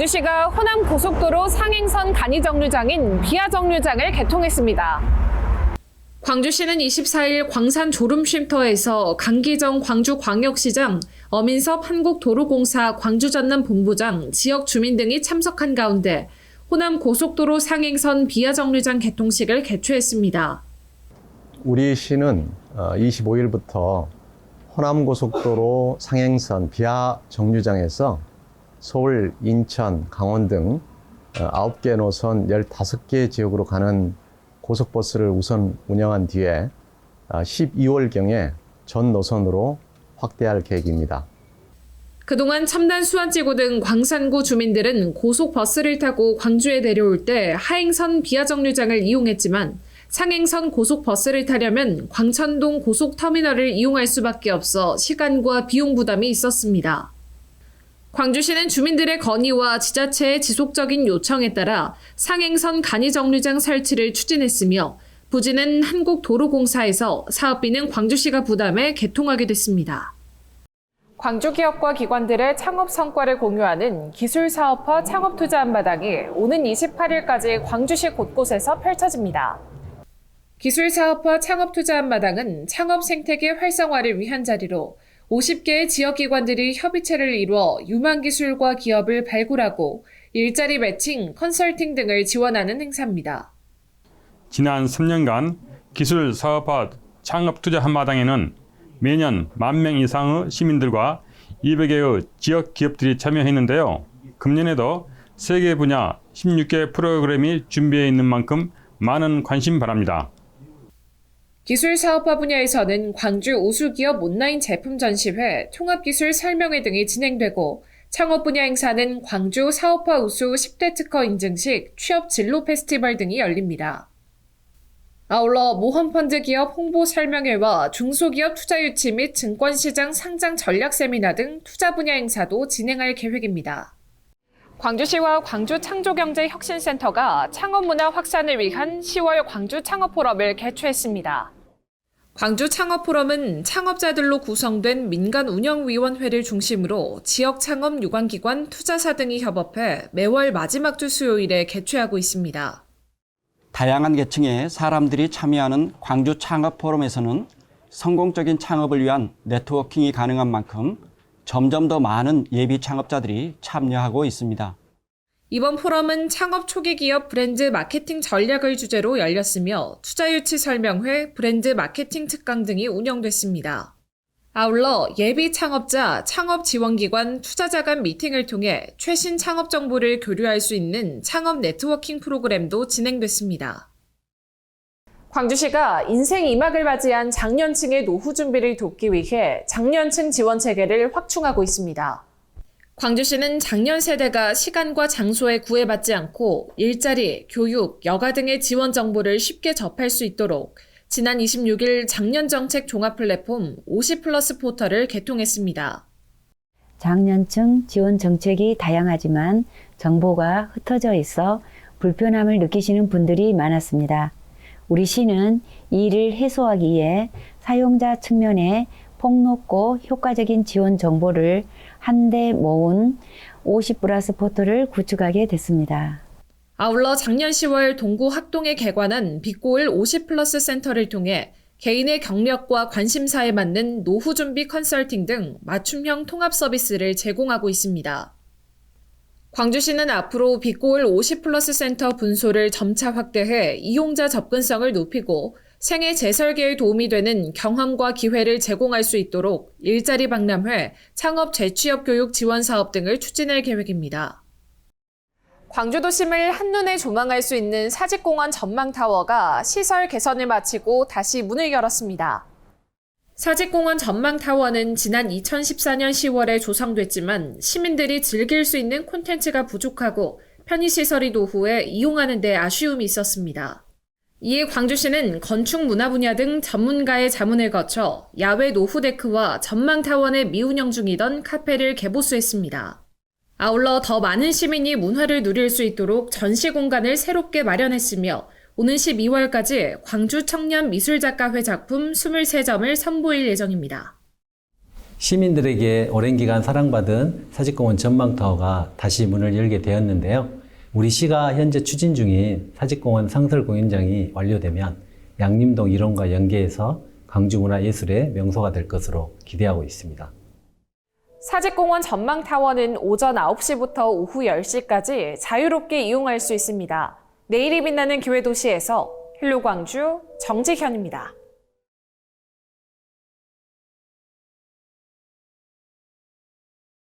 광주시가 호남 고속도로 상행선 간이 정류장인 비아 정류장을 개통했습니다. 광주시는 24일 광산 졸음쉼터에서 강기정 광주광역시장, 어민섭 한국도로공사 광주전남 본부장, 지역 주민 등이 참석한 가운데 호남 고속도로 상행선 비아 정류장 개통식을 개최했습니다. 우리 시는 25일부터 호남 고속도로 상행선 비하 정류장에서 서울, 인천, 강원 등 9개 노선 15개 지역으로 가는 고속버스를 우선 운영한 뒤에 12월경에 전 노선으로 확대할 계획입니다. 그동안 첨단 수완지구 등 광산구 주민들은 고속버스를 타고 광주에 내려올 때 하행선 비하 정류장을 이용했지만 상행선 고속버스를 타려면 광천동 고속터미널을 이용할 수밖에 없어 시간과 비용 부담이 있었습니다. 광주시는 주민들의 건의와 지자체의 지속적인 요청에 따라 상행선 간이 정류장 설치를 추진했으며 부지는 한국도로공사에서 사업비는 광주시가 부담해 개통하게 됐습니다. 광주 기업과 기관들의 창업 성과를 공유하는 기술사업화 창업투자 한마당이 오는 28일까지 광주시 곳곳에서 펼쳐집니다. 기술사업화 창업투자 한마당은 창업 생태계 활성화를 위한 자리로 50개의 지역기관들이 협의체를 이루어 유망 기술과 기업을 발굴하고 일자리 매칭, 컨설팅 등을 지원하는 행사입니다. 지난 3년간 기술 사업화 창업 투자 한마당에는 매년 만명 이상의 시민들과 200개의 지역 기업들이 참여했는데요. 금년에도 세계 분야 16개 프로그램이 준비해 있는 만큼 많은 관심 바랍니다. 기술 사업화 분야에서는 광주 우수기업 온라인 제품 전시회, 통합기술 설명회 등이 진행되고 창업 분야 행사는 광주 사업화 우수 10대 특허 인증식, 취업 진로 페스티벌 등이 열립니다. 아울러 모험펀드 기업 홍보 설명회와 중소기업 투자 유치 및 증권시장 상장 전략 세미나 등 투자 분야 행사도 진행할 계획입니다. 광주시와 광주창조경제혁신센터가 창업문화 확산을 위한 10월 광주 창업포럼을 개최했습니다. 광주 창업포럼은 창업자들로 구성된 민간운영위원회를 중심으로 지역 창업 유관기관 투자사 등이 협업해 매월 마지막 주 수요일에 개최하고 있습니다. 다양한 계층의 사람들이 참여하는 광주 창업 포럼에서는 성공적인 창업을 위한 네트워킹이 가능한 만큼 점점 더 많은 예비 창업자들이 참여하고 있습니다. 이번 포럼은 창업 초기 기업 브랜드 마케팅 전략을 주제로 열렸으며 투자 유치 설명회, 브랜드 마케팅 특강 등이 운영됐습니다. 아울러 예비 창업자, 창업 지원기관, 투자자 간 미팅을 통해 최신 창업 정보를 교류할 수 있는 창업 네트워킹 프로그램도 진행됐습니다. 광주시가 인생 이막을 맞이한 장년층의 노후 준비를 돕기 위해 장년층 지원 체계를 확충하고 있습니다. 광주시는 장년 세대가 시간과 장소에 구애받지 않고 일자리, 교육, 여가 등의 지원 정보를 쉽게 접할 수 있도록 지난 26일 장년 정책 종합 플랫폼 50 플러스 포털을 개통했습니다. 장년층 지원 정책이 다양하지만 정보가 흩어져 있어 불편함을 느끼시는 분들이 많았습니다. 우리 시는 이를 해소하기 위해 사용자 측면에 폭넓고 효과적인 지원 정보를 한데 모은 50 플러스 포털을 구축하게 됐습니다. 아울러 작년 10월 동구 학동에 개관한 빛고을 50 플러스 센터를 통해 개인의 경력과 관심사에 맞는 노후 준비 컨설팅 등 맞춤형 통합 서비스를 제공하고 있습니다. 광주시는 앞으로 빛고을 50 플러스 센터 분소를 점차 확대해 이용자 접근성을 높이고 생애 재설계에 도움이 되는 경험과 기회를 제공할 수 있도록 일자리 박람회, 창업 재취업 교육 지원 사업 등을 추진할 계획입니다. 광주 도심을 한눈에 조망할 수 있는 사직공원 전망타워가 시설 개선을 마치고 다시 문을 열었습니다. 사직공원 전망타워는 지난 2014년 10월에 조성됐지만 시민들이 즐길 수 있는 콘텐츠가 부족하고 편의시설이 노후에 이용하는 데 아쉬움이 있었습니다. 이에 광주시는 건축 문화 분야 등 전문가의 자문을 거쳐 야외 노후 데크와 전망타원에 미운영 중이던 카페를 개보수했습니다. 아울러 더 많은 시민이 문화를 누릴 수 있도록 전시 공간을 새롭게 마련했으며 오는 12월까지 광주 청년 미술작가회 작품 23점을 선보일 예정입니다. 시민들에게 오랜 기간 사랑받은 사직공원 전망타워가 다시 문을 열게 되었는데요. 우리 시가 현재 추진 중인 사직공원 상설 공연장이 완료되면 양림동 일원과 연계해서 광주문화예술의 명소가 될 것으로 기대하고 있습니다. 사직공원 전망타워는 오전 9시부터 오후 10시까지 자유롭게 이용할 수 있습니다. 내일이 빛나는 교회 도시에서 헬로 광주 정지현입니다.